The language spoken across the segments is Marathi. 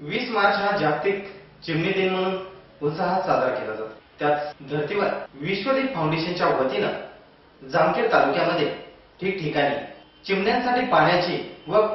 वीस मार्च हा जागतिक चिमणी दिन म्हणून उत्साहात साजरा केला जातो. त्याच धर्तीवर विश्वदीप फाउंडेशनच्या वतीनं जामखेड तालुक्यामध्ये ठिकठिकाणी चिमण्यांसाठी पाण्याची व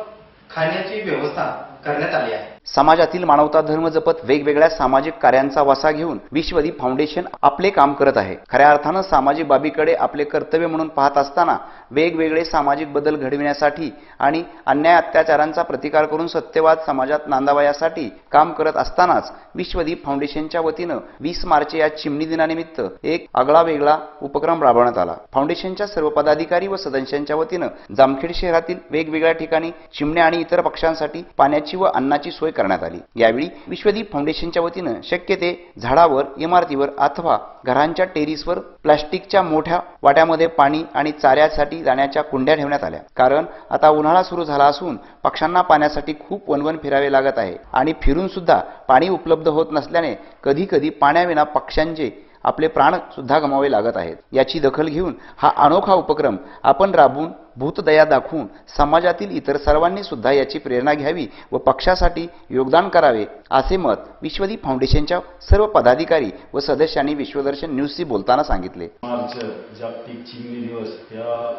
खाण्याची व्यवस्था करण्यात आली आहे. समाजातील मानवता धर्म जपत वेगवेगळ्या सामाजिक कार्यांचा वसा घेऊन विश्वदीप फाउंडेशन आपले काम करत आहे. खऱ्या अर्थानं सामाजिक बाबीकडे आपले कर्तव्य म्हणून पाहत असताना वेगवेगळे सामाजिक बदल घडविण्यासाठी आणि अन्याय अत्याचारांचा प्रतिकार करून सत्यवाद समाजात नांदावा यासाठी काम करत असतानाच विश्वदीप फाउंडेशनच्या वतीनं वीस मार्च या चिमणी दिनानिमित्त एक आगळा वेगळा उपक्रम राबवण्यात आला. फाउंडेशनच्या सर्व पदाधिकारी व सदस्यांच्या वतीनं जामखेड शहरातील वेगवेगळ्या ठिकाणी चिमण्या आणि इतर पक्ष्यांसाठी पाण्याची व अन्नाची सोय करण्यात आली. यावेळी विश्वदीप फाउंडेशनच्या वतीनं शक्य ते झाडावर इमारतीवर अथवा घरांच्या टेरिसवर प्लास्टिकच्या मोठ्या वाट्यामध्ये पाणी आणि चाऱ्यासाठी जाण्याच्या कुंड्या ठेवण्यात आल्या. कारण आता उन्हाळा सुरू झाला असून पक्ष्यांना पाण्यासाठी खूप वनवन फिरावे लागत आहे आणि फिरून सुद्धा पाणी उपलब्ध होत नसल्याने कधी कधी पाण्याविना पक्ष्यांचे आपले प्राण सुद्धा गमावे लागत आहेत. याची दखल घेऊन हा अनोखा उपक्रम आपण राबवून भूतदया दाखवून समाजातील इतर सर्वांनी सुद्धा याची प्रेरणा घ्यावी व पक्षासाठी योगदान करावे असे मत विश्वदीप फाउंडेशनच्या सर्व पदाधिकारी व सदस्यांनी विश्वदर्शन न्यूजशी बोलताना सांगितले. मार्च जागतिक चिमणी दिवस या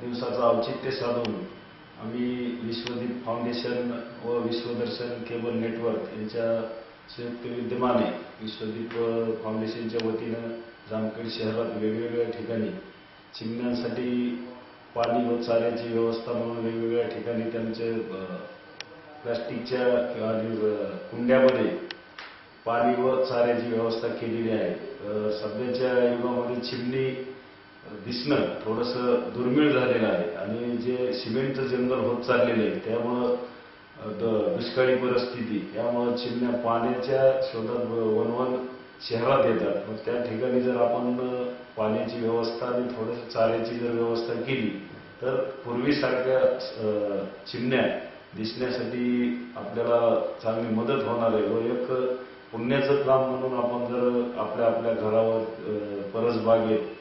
दिवसाचं औचित्य साधून आम्ही विश्वदीप फाउंडेशन व विश्वदर्शन केबल नेटवर्क यांच्या संयुक्त विद्यमाने विश्वदीप फाउंडेशनच्या वतीनं जामखेड शहरात वेगवेगळ्या ठिकाणी चिमण्यांसाठी पाणी व चाऱ्याची व्यवस्था म्हणून वेगवेगळ्या ठिकाणी त्यांचे प्लास्टिकच्या किंवा आणि, कुंड्यामध्ये पाणी व चाऱ्याची व्यवस्था केलेली आहे. सध्याच्या युगामध्ये चिमणी दिसणं थोडंसं दुर्मिळ झालेलं आहे. आणि जे सिमेंटचं जंगल होत चाललेलं आहे त्यामुळं द- दुष्काळी परिस्थिती. यामुळे चिमण्या पाण्याच्या शोधात वनवन शहरात येतात. मग त्या ठिकाणी जर आपण पाण्याची व्यवस्था आणि थोडंसं चाऱ्याची जर व्यवस्था केली तर पूर्वीसारख्या चिमण्या दिसण्यासाठी आपल्याला चांगली मदत होणार आहे. व एक पुण्याचं काम म्हणून आपण जर आपल्या आपल्या घरावर परसबागेत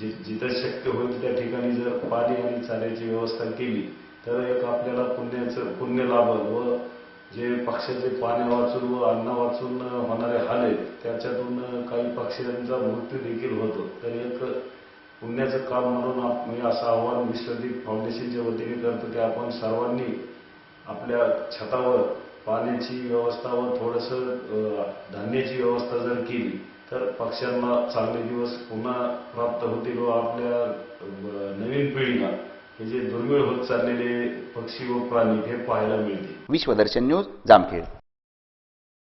जि जिथं शक्य होईल त्या ठिकाणी जर पाणी आणि चाऱ्याची व्यवस्था केली तर एक आपल्याला पुण्याचं पुण्य लाभल व जे पक्षाचे पाणी वाचून व अन्न वाचून होणारे हाल आहेत त्याच्यातून काही पक्षांचा मृत्यू देखील होतो. तर एक पुण्याचं काम म्हणून मी असं आव्हान विश्वदीप फाउंडेशनच्या वतीने करतो की आपण सर्वांनी आपल्या छतावर पाण्याची व्यवस्था व थोडंसं धान्याची व्यवस्था जर केली तर पक्ष्यांना चांगले दिवस पुन्हा प्राप्त होतील व आपल्या नवीन पिढीला म्हणजे हे जे दुर्मिळ होत चाललेले पक्षी व प्राणी हे पाहायला मिळते विश्वदर्शन न्यूज जामखेड.